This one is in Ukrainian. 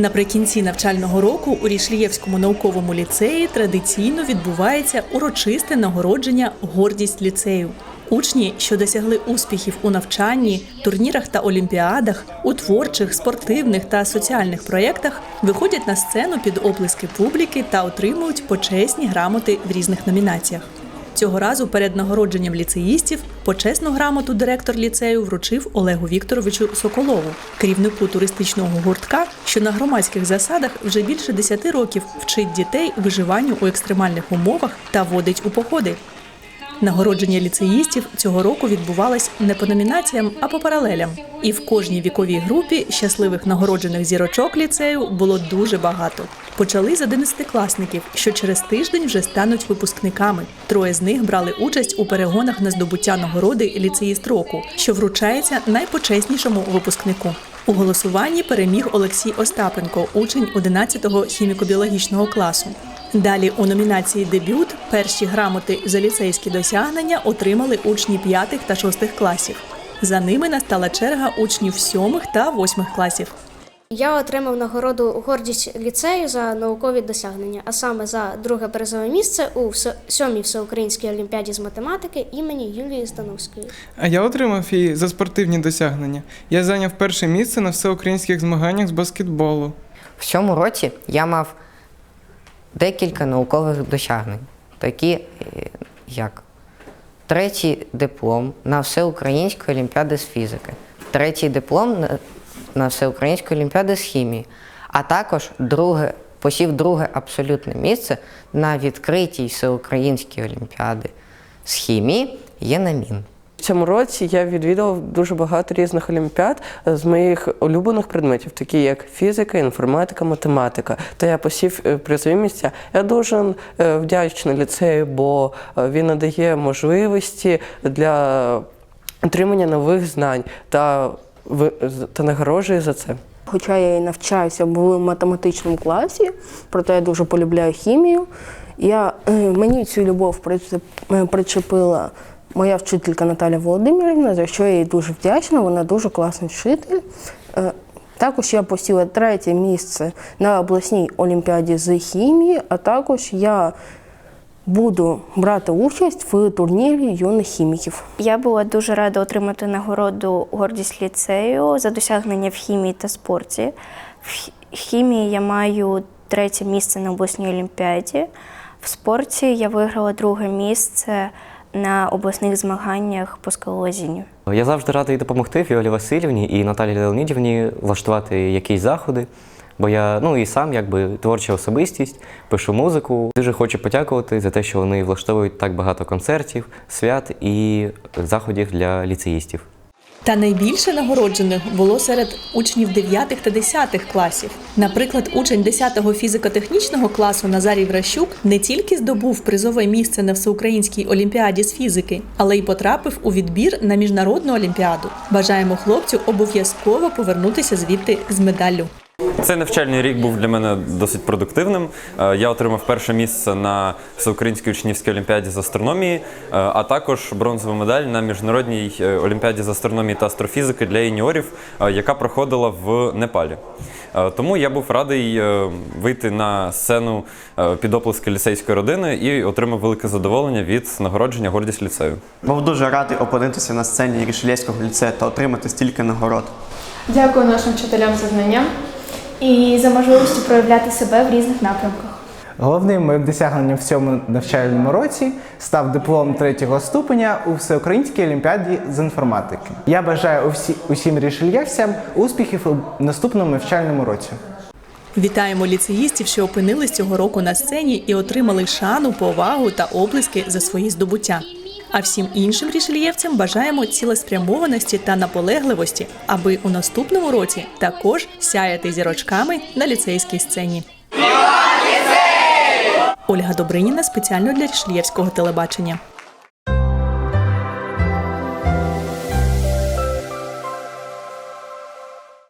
Наприкінці навчального року у Рішлієвському науковому ліцеї традиційно відбувається урочисте нагородження гордість ліцею. Учні, що досягли успіхів у навчанні, турнірах та олімпіадах, у творчих, спортивних та соціальних проєктах, виходять на сцену під оплески публіки та отримують почесні грамоти в різних номінаціях. Цього разу перед нагородженням ліцеїстів почесну грамоту директор ліцею вручив Олегу Вікторовичу Соколову, керівнику туристичного гуртка, що на громадських засадах вже більше 10 років вчить дітей виживанню у екстремальних умовах та водить у походи. Нагородження ліцеїстів цього року відбувалось не по номінаціям, а по паралелям. І в кожній віковій групі щасливих нагороджених зірочок ліцею було дуже багато. Почали з 11-класників, що через тиждень вже стануть випускниками. Троє з них брали участь у перегонах на здобуття нагороди ліцеїст року, що вручається найпочеснішому випускнику. У голосуванні переміг Олексій Остапенко, учень 11-го хіміко-біологічного класу. Далі у номінації Дебют перші грамоти за ліцейські досягнення отримали учні 5 та 6 класів. За ними настала черга учнів 7 та 8 класів. Я отримав нагороду гордість ліцею за наукові досягнення, а саме за друге призове місце у сьомій всеукраїнській олімпіаді з математики імені Юлії Здановської. А я отримав її за спортивні досягнення. Я зайняв перше місце на всеукраїнських змаганнях з баскетболу. В цьому році я мав декілька наукових досягнень, такі е, як третій диплом на Всеукраїнської олімпіади з фізики, третій диплом на, на Всеукраїнської олімпіади з хімії, а також друге, посів друге абсолютне місце на відкритій Всеукраїнській олімпіади з хімії ЄНАМІН. В цьому році я відвідав дуже багато різних олімпіад з моїх улюблених предметів, такі як фізика, інформатика, математика. Та я посів е, призові місця. Я дуже е, вдячний ліцею, бо е, він надає можливості для отримання нових знань та, та нагороджує за це. Хоча я і навчаюся в математичному класі, проте я дуже полюбляю хімію. Я, мені цю любов причепила моя вчителька Наталя Володимирівна, за що я їй дуже вдячна. Вона дуже класний вчитель. Е, Також я посіла третє місце на обласній олімпіаді з хімії, а також я буду брати участь в турнірі юних хіміків. Я була дуже рада отримати нагороду гордість ліцею за досягнення в хімії та спорті. В хімії я маю третє місце на обласній олімпіаді. В спорті я виграла друге місце на обласних змаганнях по скалолазінню. Я завжди радий допомогти Віолі Васильівні і Наталі Леонідівні влаштувати якісь заходи. Бо я ну і сам якби творча особистість, пишу музику. Дуже хочу подякувати за те, що вони влаштовують так багато концертів, свят і заходів для ліцеїстів. Та найбільше нагороджених було серед учнів 9 та 10 класів. Наприклад, учень 10-го фізико-технічного класу Назарій Вращук не тільки здобув призове місце на всеукраїнській олімпіаді з фізики, але й потрапив у відбір на міжнародну олімпіаду. Бажаємо хлопцю обов'язково повернутися звідти з медаллю. Цей навчальний рік був для мене досить продуктивним. Е, Я отримав перше місце на всеукраїнській учнівській олімпіаді з астрономії, е, а також бронзову медаль на міжнародній е, олімпіаді з астрономії та астрофізики для юніорів, яка проходила в Непалі. Тому я був радий вийти на сцену під оплески ліцейської родини і отримав велике задоволення від нагородження гордість ліцею. Був дуже радий опинитися на сцені Рішелєвського ліцею та отримати стільки нагород. Дякую нашим вчителям за знання і за можливість проявляти себе в різних напрямках. Головним моїм досягненням в цьому навчальному році став диплом третього ступеня у всеукраїнській олімпіаді з інформатики. Я бажаю усі, усім рішельєвцям успіхів у наступному навчальному році. Вітаємо ліцеїстів, що опинились цього року на сцені і отримали шану, повагу та облиски за свої здобуття. А всім іншим рішельєвцям бажаємо цілеспрямованості та наполегливості, аби у наступному році також сяяти зірочками на ліцейській сцені. Ольга Добриніна спеціально для Рішельєвського телебачення.